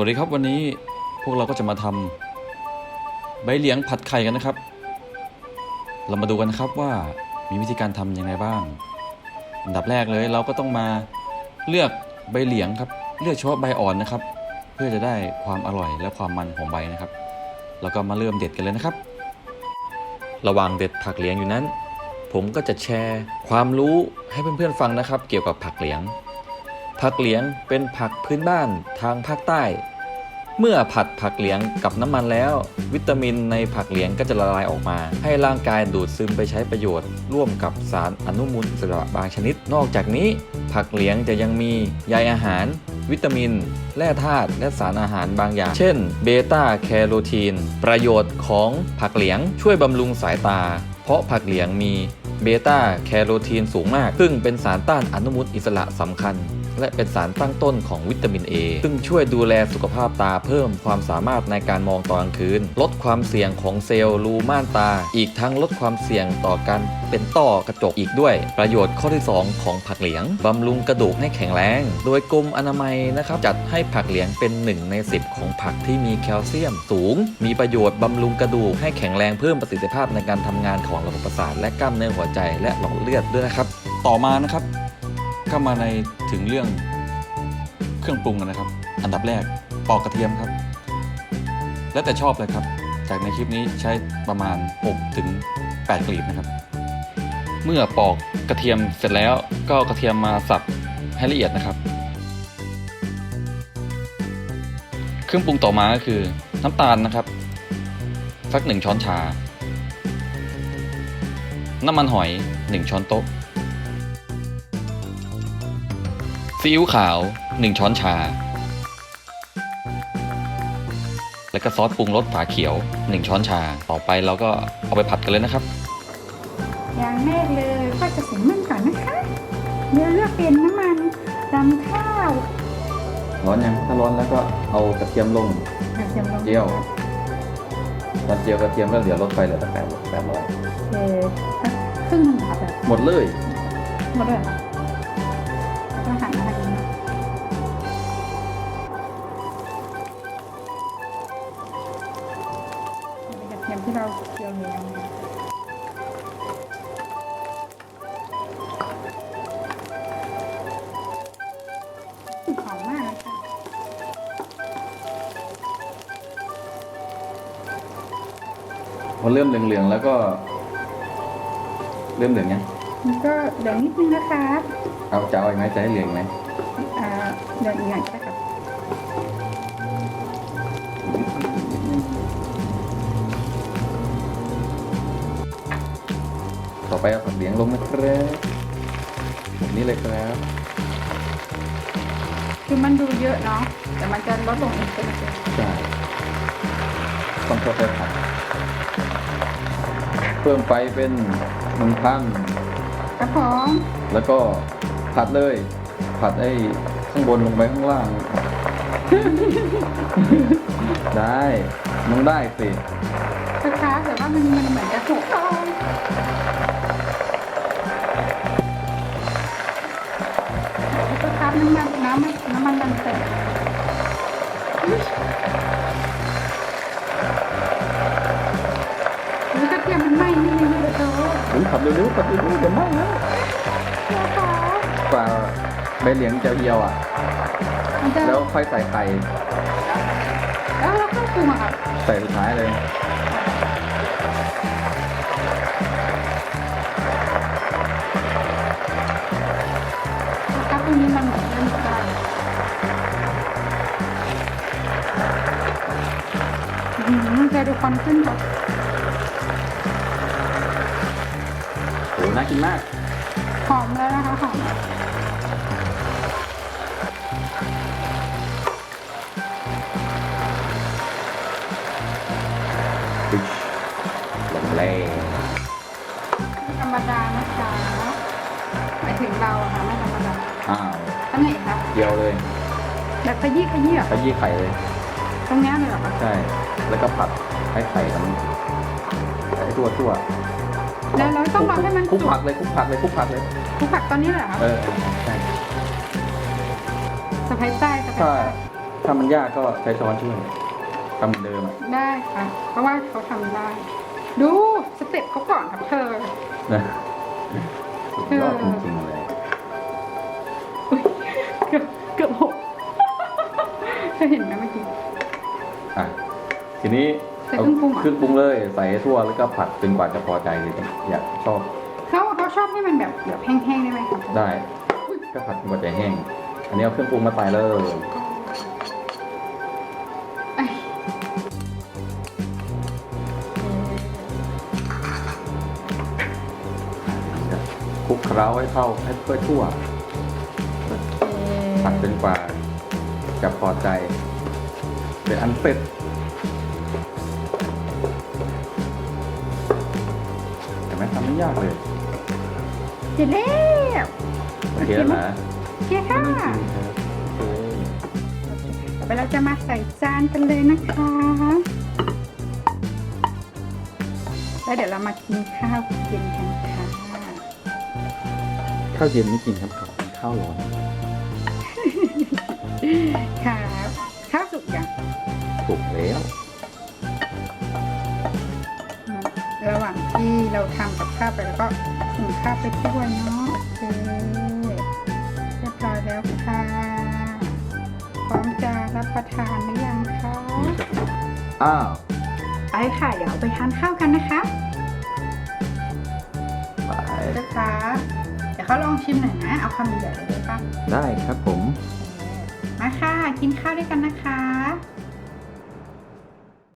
วัสดีครับวันนี้พวกเราก็จะมาทำใบเหลียงผัดไข่กันนะครับ เรามาดูกันนะครับว่ามีวิธีการทำยังไงบ้าง อันดับแรกเลยเราก็ต้องมาเลือกใบเหลียงครับ เลือกเฉพาะใบอ่อนนะครับ เพื่อจะได้ความอร่อยและความมันของใบนะครับ แล้วก็มาเริ่มเด็ดกันเลยนะครับ ระหว่างเด็ดผักเหลียงอยู่นั้น ผมก็จะแชร์ความรู้ให้เพื่อนๆฟังนะครับ เกี่ยวกับผักเหลียง ผักเหลียงเป็นผักพื้นบ้านทางภาคใต้ เมื่อผัดผักเหลียงกับน้ำมันแล้ว วิตามินในผักเหลียงก็จะละลายออกมา ให้ร่างกายดูดซึมไปใช้ประโยชน์ ร่วมกับสารอนุมูลอิสระบางชนิด นอกจากนี้ ผักเหลียงจะยังมีใยอาหาร วิตามิน แร่ธาตุและสารอาหารบางอย่าง เช่นเบต้าแคโรทีน ประโยชน์ของผักเหลียงช่วยบำรุงสายตา เพราะผักเหลียงมีเบต้าแคโรทีนสูงมาก ซึ่งเป็นสารต้านอนุมูลอิสระสำคัญ และเป็นสารตั้งต้นของวิตามิน A ซึ่งช่วยดูแลสุขภาพตาเพิ่มความสามารถในการมองตอนกลางคืน ลดความเสี่ยงของเซลล์รูม่านตา อีกทั้งลดความเสี่ยงต่อการเป็นต้อกระจกอีกด้วย ประโยชน์ข้อที่ 2 ของผักเหลียง บำรุงกระดูกให้แข็งแรง โดยกรมอนามัยนะครับจัดให้ผักเหลียงเป็น 1 ใน 10 ของผักที่มีแคลเซียมสูง มีประโยชน์บำรุงกระดูกให้แข็งแรงเพิ่มประสิทธิภาพในการทำงานของระบบประสาทและกล้ามเนื้อหัวใจและหลอดเลือดด้วยนะครับ ต่อมานะครับ ก็มาในถึงเรื่องเครื่องปรุงนะครับ อันดับแรกปอกกระเทียมครับ แล้วแต่ชอบเลยครับ จากในคลิปนี้ใช้ประมาณ 6 ถึง 8 กลีบนะครับ เมื่อปอกกระเทียมเสร็จแล้วก็กระเทียมมาสับให้ละเอียดนะครับ เครื่องปรุงต่อมาก็คือน้ำตาลนะครับสักหนึ่งช้อนชา น้ำมันหอย 1 ช้อนโต๊ะ ซีอิ๊วขาว 1 ช้อนชา แล้วก็ซอสปรุงรสฝาเขียว 1 ช้อนชา ต่อไปเราก็เอาไปผัดกันเลยนะครับ อย่างแรกเลยก็จะใส่มันก่อนนะคะเนื้อเลือกเป็นน้ำมันรำข้าว ร้อนยังถ้าร้อนแล้วก็เอากระเทียมลงกระเทียมลงเจียวตอนเจียวกระเทียมแล้วเดี๋ยวลดไฟเหลือแต่แปดแปดร้อยเออครึ่งหนึงค่ะแบบหมดเลย หมดเลยเห เป็นกระเทียมที่เราเจียวแล้วนะหอมมากเลยค่ะพอเริ่มเหลืองๆแล้วก็ เริ่มเหลืองยังมันก็เดี๋ยวนิดนึงนะคะเอาจะเอาอีกไหมจะให้เหลืองอีกไหมอ่าเดี๋ยวอีกอย่างก็ได้ครับ อไปเอาผักเหลียงลงนะครับแบบนี้เลยครับ คือมันดูเยอะเนาะแต่มันจะลดลงอีกเป็นเปอร์เซ็นต์ใช่ต้องค่อยๆผัดเพิ่มไฟเป็นหนึ่งพันครับผมแล้วก็ผัดเลย ผัดไอ้ข้างบนลงไปข้างล่าง ได้ มันได้สิ นะคะแต่ว่ามันมันเหมือนจะถูกต้อง ผมขับเร็วๆขับเร็วๆเดี๋ยวไหม้แล้วนะคะกว่าใบเหลียงจะเอียวอะ มันจะแล้วค่อยใส่ไข่แล้วเราก็ปรุงอะค่ะใส่สุดท้ายเลยถ้าพรุ่งนี้มันเหมือนเริ่มจะได้อืมเคยดูควันขึ้นค่ะ น่ากินมาก หอมแล้วนะคะหอมแล้วปิ๊ชลงแรงไม่ธรรมดานะจ๊ะหมายถึงเราอะค่ะไม่ธรรมดาอ้าวทำไงคะเจียวเลยแบบขยี้ขยี้เหรอขยี้ไข่เลย ตรงเนี้ยเลยเหรอคะใช่ แล้วก็ผัดให้ไข่มันไอ้ตัวตัว แล้วเราต้องรอให้มันคลุกสุกผักเลยคลุกผักเลยคลุกผักเลยคลุกผักตอนนี้เลยเหรอคะเออใช่สะพายใต้สะพายถ้าใต้ถ้ามันยากก็ใช้ช้อนช่วยทำเหมือนเดิมอะได้ค่ะ เพราะว่าเขาทำได้ ดูสเต็ปเขาก่อนครับเธอ นะสุดยอดจริงๆเลยเกือบเกือบหกเธอเห็นไหมเมื่อกี้ อะทีนี้ใส่ เครื่องปรุงเหรอเครื่องปรุงเลยใส่ให้ทั่วแล้วก็ผัดจนกว่าจะพอใจเลยอยากชอบเขาเขาชอบให้มันแบบแบบแห้งๆได้ไหมครับได้ก็ผัดจนกว่าจะแห้ง อันนี้เอาเครื่องปรุงมาใส่เลย เอ้ยคลุกเคล้าให้เข้าให้เพื่อทั่วผัดจนกว่าจะพอใจเป็นอันเสร็จำไม่ยากเลยเสร็จแล้วโอเคแล้วนะโอเคค่ะไม่ต้องชิมครับโอเคต่อไปเราจะมาใส่จานกันเลยนะคะ แล้วเดี๋ยวเรามากินข้าวเย็นกันค่ะ ข้าวเย็นไม่กินครับขอกินข้าวร้อนครับข้าวสุกยัง ถูกแล้ว เราทำกับข้าวไปแล้วก็หุงข้าวไปด้วยเนาะโอเคเรียบร้อยแล้วค่ะพร้อมจะรับประทานหรือยังคะนี่ครับอ้าวไปค่ะเดี๋ยวไปทานข้าวกันนะคะไปนะคะเดี๋ยวเขาลองชิมหน่อยนะ เอาคำใหญ่ๆเลยได้ปะได้ครับผม มาค่ะ กินข้าวด้วยกันนะคะ